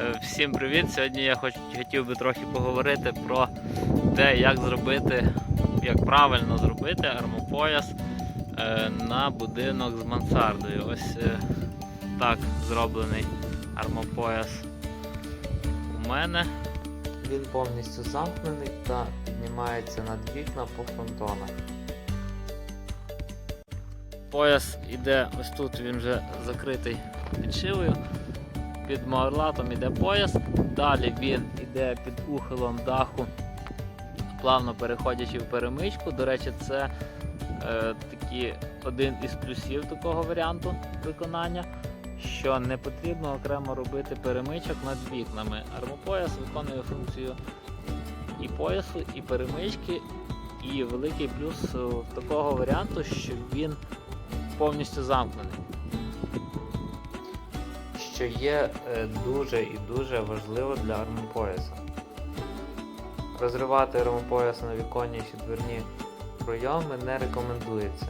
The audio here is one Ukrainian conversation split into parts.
Е, Всім привіт! Сьогодні я хоч, хотів би трохи поговорити про те, як зробити, як правильно зробити армопояс е, на будинок з мансардою. Ось е, так зроблений армопояс у мене. Він повністю замкнений та піднімається над вікна по фронтонах. Пояс іде ось тут, він вже закритий підшивою. Під мауерлатом іде пояс, далі він іде під ухилом даху, плавно переходячи в перемичку. До речі, це е, такі, один із плюсів такого варіанту виконання, що не потрібно окремо робити перемичок над вікнами. Армопояс виконує функцію і поясу, і перемички. І великий плюс е, такого варіанту, що він повністю замкнений. Що є е, дуже і дуже важливо для армопояса. Розривати армопояс на віконні чи дверні пройоми не рекомендується.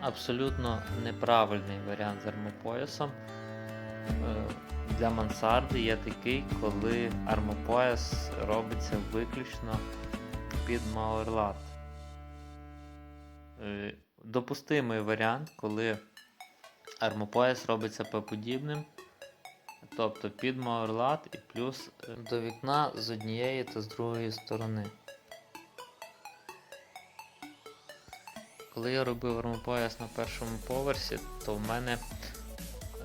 Абсолютно неправильний варіант з армопоясом. Е, Для мансарди є такий, коли армопояс робиться виключно під мауерлат. Допустимий варіант, коли армопояс робиться П-подібним, тобто під мауерлат і плюс е, до вікна з однієї та з другої сторони. Коли я робив армопояс на першому поверсі, то в мене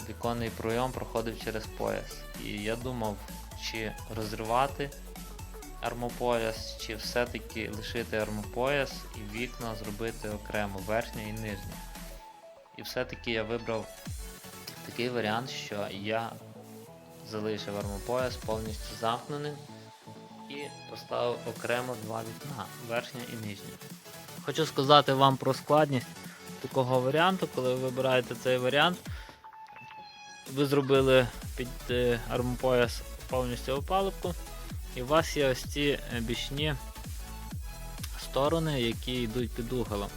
віконний пройом проходив через пояс. І я думав, чи розривати армопояс, чи все-таки лишити армопояс і вікна зробити окремо, верхнє і нижнє. І все-таки я вибрав такий варіант, що я залишив армопояс повністю замкненим і поставив окремо два вікна, верхнє і нижнє. Хочу сказати вам про складність такого варіанту, коли ви вибираєте цей варіант. Ви зробили під е, армопояс повністю опалубку, і у вас є ось ці е, бічні сторони, які йдуть під уголом.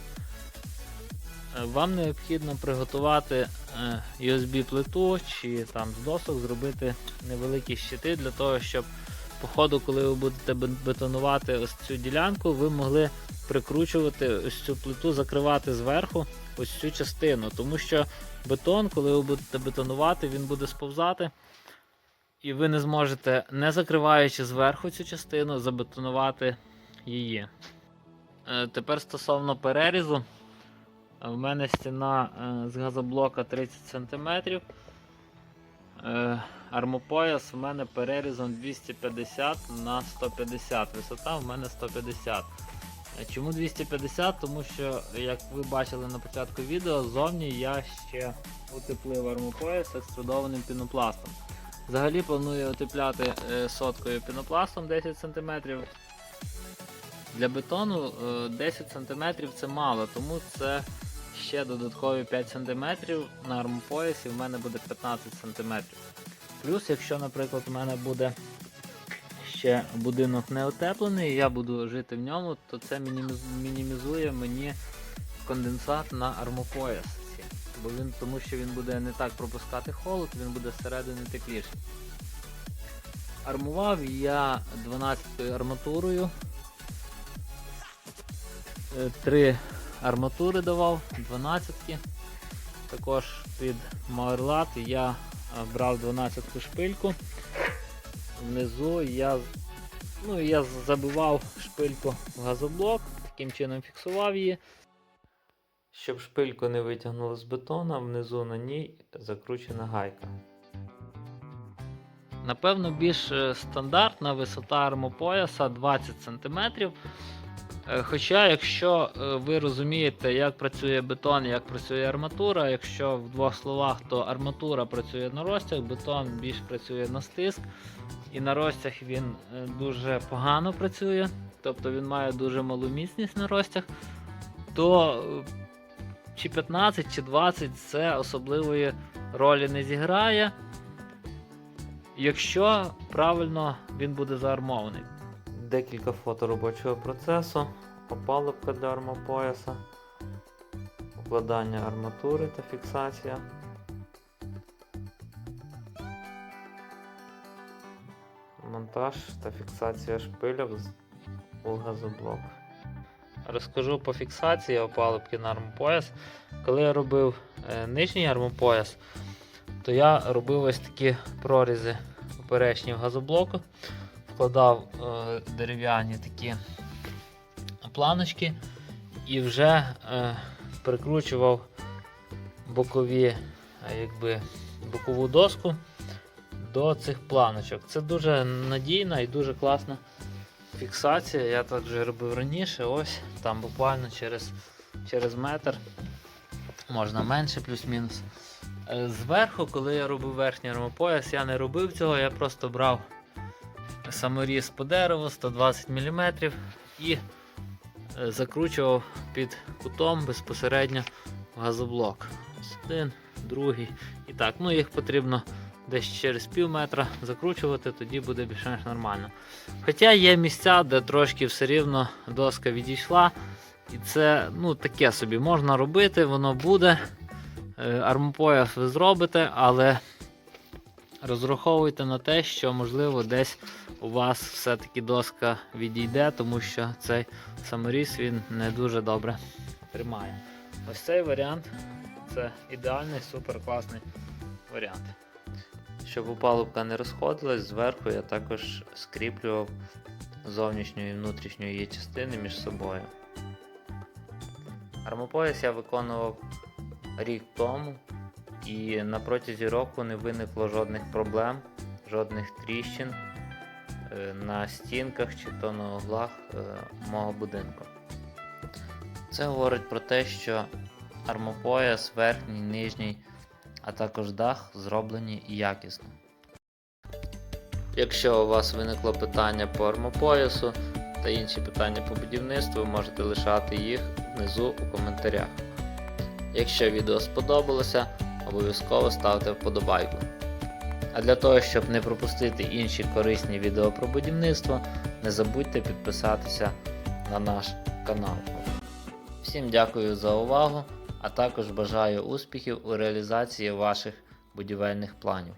Е, Вам необхідно приготувати е, USB-плиту чи там з досок зробити невеликі щити для того, щоб по ходу, коли ви будете бетонувати ось цю ділянку, ви могли прикручувати ось цю плиту, закривати зверху ось цю частину. Тому що бетон, коли ви будете бетонувати, він буде сповзати. І ви не зможете, не закриваючи зверху цю частину, забетонувати її. Е, Тепер стосовно перерізу. Е, В мене стіна е, з газоблока 30 см. Армопояс в мене перерізом 250 на 150. Висота в мене 150. Е, Чому 250? Тому що, як ви бачили на початку відео, зовні я ще утеплив армопояс екструдованим пінопластом. Взагалі планую утепляти е, соткою пінопластом 10 см. Для бетону е, 10 см це мало, тому це ще додаткові 5 см на армопоясі в мене буде 15 см. Плюс, якщо, наприклад, у мене буде ще будинок не утеплений, і я буду жити в ньому, то це мінімізує мені конденсат на армопоясі. Бо він, тому що він буде не так пропускати холод, він буде зсередини тепліший. Армував я 12 арматурою. Е, Три арматури давав, 12. Також під Мауерлат я е, брав 12 шпильку. Внизу я, ну, я забивав шпильку в газоблок, таким чином фіксував її. Щоб шпильку не витягнуло з бетона, внизу на ній закручена гайка. Напевно, більш е, стандартна висота армопояса 20 см. Е, Хоча, якщо е, ви розумієте, як працює бетон, як працює арматура, якщо в двох словах, то арматура працює на розтяг, бетон більш працює на стиск, і на розтяг він дуже погано працює, тобто він має дуже малу міцність на розтяг, то чи 15, чи 20 це особливої ролі не зіграє, якщо правильно він буде заармований. Декілька фото робочого процесу, опалубка для армопояса, укладання арматури та фіксація. Монтаж та фіксація шпилів у газоблок. Розкажу по фіксації опалубки на армопояс. Коли я робив е, нижній армопояс, то я робив ось такі прорізи поперечні в газоблоку, вкладав е, дерев'яні такі планочки і вже е, прикручував бокові, якби, бокову доску до цих планочок. Це дуже надійна і дуже класна фіксація. Я так вже робив раніше. Ось там буквально через, через метр, можна менше, плюс-мінус. Е, Зверху, коли я робив верхній армопояс, я не робив цього, я просто брав саморіз по дереву 120 мм і е, закручував під кутом безпосередньо газоблок. Ось один, другий. І так, ну їх потрібно десь через пів метра закручувати, тоді буде більш-менш нормально. Хоча є місця, де трошки все рівно доска відійшла. І це ну, таке собі можна робити, воно буде. Е, Армопояс ви зробите, але розраховуйте на те, що можливо десь у вас все-таки доска відійде, тому що цей саморіз він не дуже добре тримає. Ось цей варіант це ідеальний, супер класний варіант. Щоб опалубка не розходилась, зверху я також скріплював зовнішню і внутрішню її частини між собою. Армопояс я виконував рік тому, і на протязі року не виникло жодних проблем, жодних тріщин е, на стінках чи то на углах е, мого будинку. Це говорить про те, що армопояс, верхній, нижній, а також дах зроблені якісно. Якщо у вас виникло питання по армопоясу та інші питання по будівництву, можете лишати їх внизу у коментарях. Якщо відео сподобалося, обов'язково ставте вподобайку. А для того, щоб не пропустити інші корисні відео про будівництво, не забудьте підписатися на наш канал. Всім дякую за увагу, а також бажаю успіхів у реалізації ваших будівельних планів.